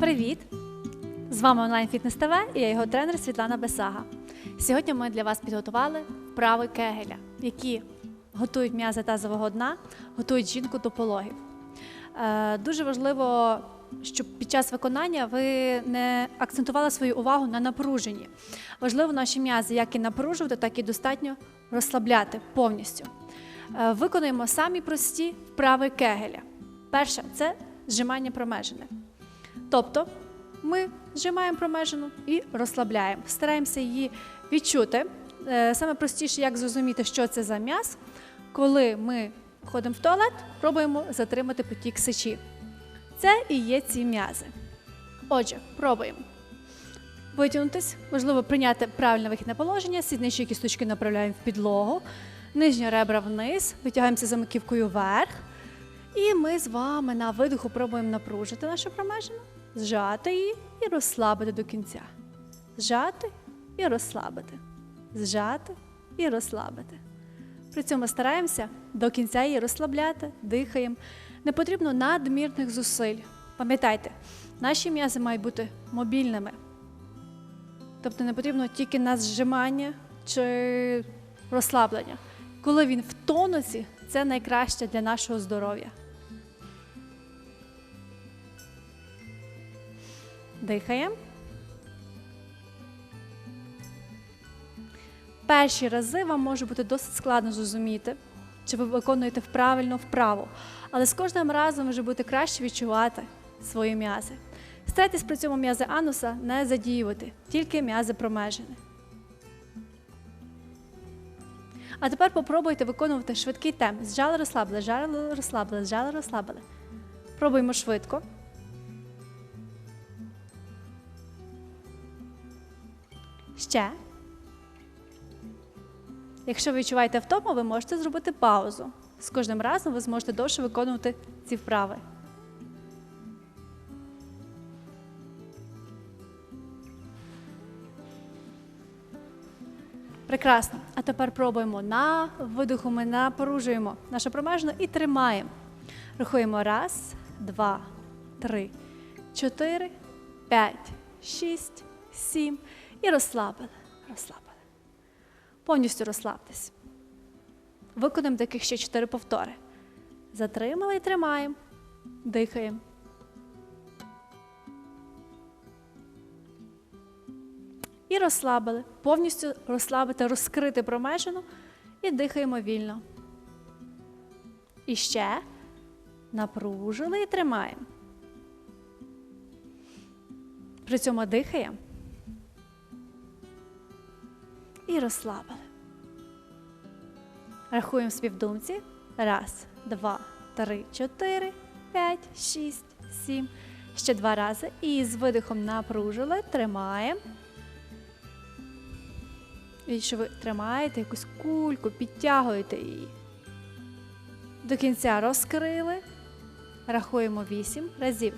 Привіт! З вами онлайн Фітнес ТВ і я його тренер Світлана Бесага. Сьогодні ми для вас підготували вправи кегеля, які готують м'язи тазового дна, готують жінку до пологів. Е, Дуже важливо, щоб під час виконання ви не акцентували свою увагу на напруженні. Важливо наші м'язи як і напружувати, так і достатньо розслабляти повністю. Е, Виконуємо самі прості вправи кегеля. Перше це зжимання промежини. Тобто ми зжимаємо промежину і розслабляємо. Стараємося її відчути. Е, Саме простіше, як зрозуміти, що це за м'яз, коли ми ходимо в туалет, пробуємо затримати потік сечі. Це і є ці м'язи. Отже, пробуємо. Витягнутись, можливо, прийняти правильне вихідне положення, сідничі кісточки направляємо в підлогу, нижні ребра вниз, витягаємося за маківкою вверх. І ми з вами на видиху пробуємо напружити нашу промежину, зжати її і розслабити до кінця. Зжати і розслабити. Зжати і розслабити. При цьому стараємося до кінця її розслабляти, дихаємо. Не потрібно надмірних зусиль. Пам'ятайте, наші м'язи мають бути мобільними. Тобто не потрібно тільки на зжимання чи розслаблення. Коли він в тонусі, це найкраще для нашого здоров'я. Дихаємо. Перші рази вам може бути досить складно зрозуміти, чи ви виконуєте правильно вправу, але з кожним разом вже будете краще відчувати свої м'язи. Старайтесь при цьому м'язи ануса не задіювати, тільки м'язи промежини. А тепер попробуйте виконувати швидкий темп. Зжали, розслабили, зжали, розслабили, зжали, розслабили. Пробуємо швидко. Ще. Якщо ви відчуваєте втому, ви можете зробити паузу. З кожним разом ви зможете довше виконувати ці вправи. Прекрасно. А тепер пробуємо на видиху. Ми напружуємо нашу промежну і тримаємо. Рахуємо раз, два, три, чотири, п'ять, шість, сім. І розслабили. Розслабили. Повністю розслабтесь. Виконаємо таких ще чотири повтори. Затримали і тримаємо. Дихаємо. І розслабили. Повністю розслабити, розкрити промежину і дихаємо вільно. І ще напружили і тримаємо. При цьому дихаємо. І розслабили. Рахуємо співдумці. Раз, два, три, чотири, п'ять, шість, сім. Ще два рази. І з видихом напружили, тримаємо. І що ви тримаєте якусь кульку, підтягуєте її. До кінця розкрили. Рахуємо 8 разів.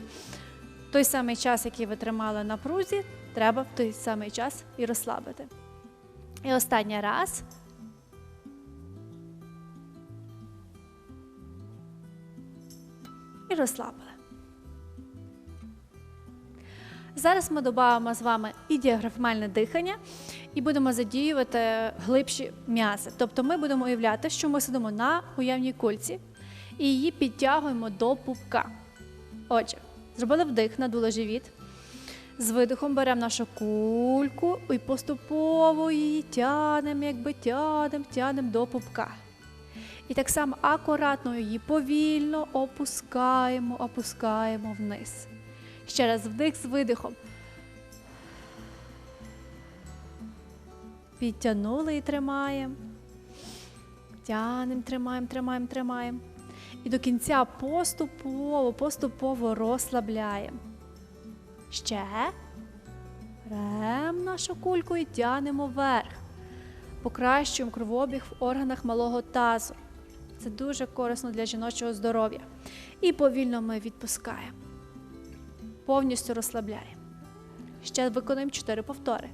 Той самий час, який ви тримали на прузі, треба в той самий час і розслабити. І останній раз. І розслабили. Зараз ми додамо з вами і діаграфмальне дихання, і будемо задіювати глибші м'язи. Тобто ми будемо уявляти, що ми сидимо на уявній кульці і її підтягуємо до пупка. Отже, зробили вдих, надули живіт. З видихом беремо нашу кульку і поступово її тянемо, якби тянемо, тянемо до пупка. І так само акуратно її повільно опускаємо, опускаємо вниз. Ще раз вдих з видихом. Підтягнули і тримаємо. Тянемо, тримаємо, тримаємо, тримаємо. І до кінця поступово, поступово розслабляємо. Ще. Беремо нашу кульку і тянемо вверх. Покращуємо кровообіг в органах малого тазу. Це дуже корисно для жіночого здоров'я. І повільно ми відпускаємо. Повністю розслабляємо. Ще виконуємо 4 повтори.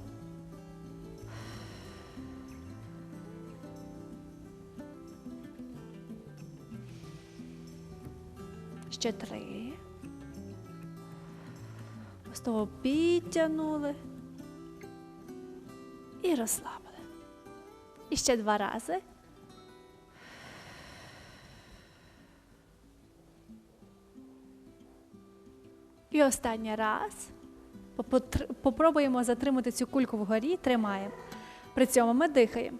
Ще три. Поступово підтягнули і розслабили. І ще два рази. І останній раз. Попробуємо затримати цю кульку вгорі, тримаємо. При цьому ми дихаємо.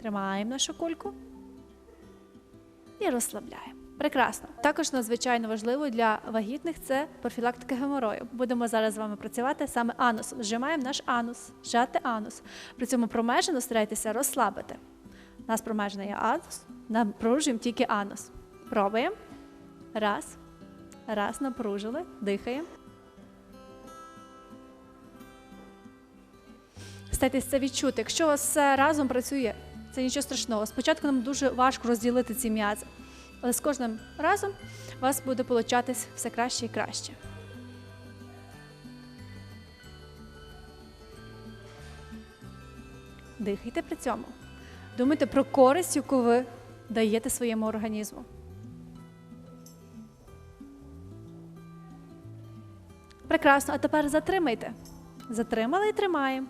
Тримаємо нашу кульку і розслабляємо. Прекрасно. Також надзвичайно важливо для вагітних це профілактика геморою. Будемо зараз з вами працювати саме анусом. Зжимаємо наш анус, зжати анус. При цьому промежину старайтеся розслабити. У нас промежений є анус, напружуємо тільки анус. Пробуємо. Раз. Раз, напружили, дихаємо. Старайтесь це відчути. Якщо у вас все разом працює, це нічого страшного. Спочатку нам дуже важко розділити ці м'язи, але з кожним разом у вас буде получатись все краще і краще. Дихайте при цьому. Думайте про користь, яку ви даєте своєму організму. Прекрасно, а тепер затримайте. Затримали і тримаємо.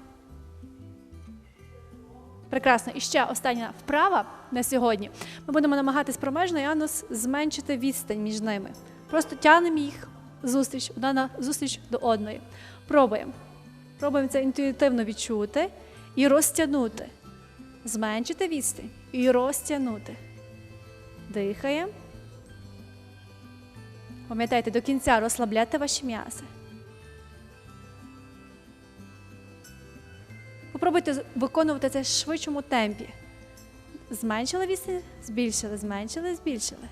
Прекрасно. І ще остання вправа на сьогодні. Ми будемо намагатись промежний анус зменшити відстань між ними. Просто тягнемо їх зустріч, одна на зустріч до одної. Пробуємо. Пробуємо це інтуїтивно відчути і розтягнути. Зменшити відстань і розтягнути. Дихаємо. Пам'ятайте, до кінця розслабляти ваші м'язи. Попробуйте виконувати це в швидшому темпі. Зменшили відстань, збільшили, зменшили, збільшили.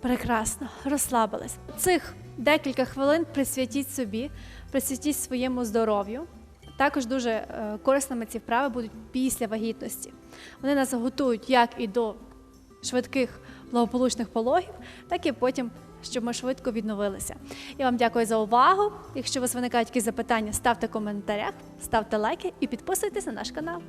Прекрасно, розслабились. Цих декілька хвилин присвятіть собі, присвятіть своєму здоров'ю. Також дуже е, корисними ці вправи будуть після вагітності. Вони нас готують як і до швидких благополучних пологів, так і потім, щоб ми швидко відновилися. Я вам дякую за увагу. Якщо у вас виникають якісь запитання, ставте в коментарях, ставте лайки і підписуйтесь на наш канал.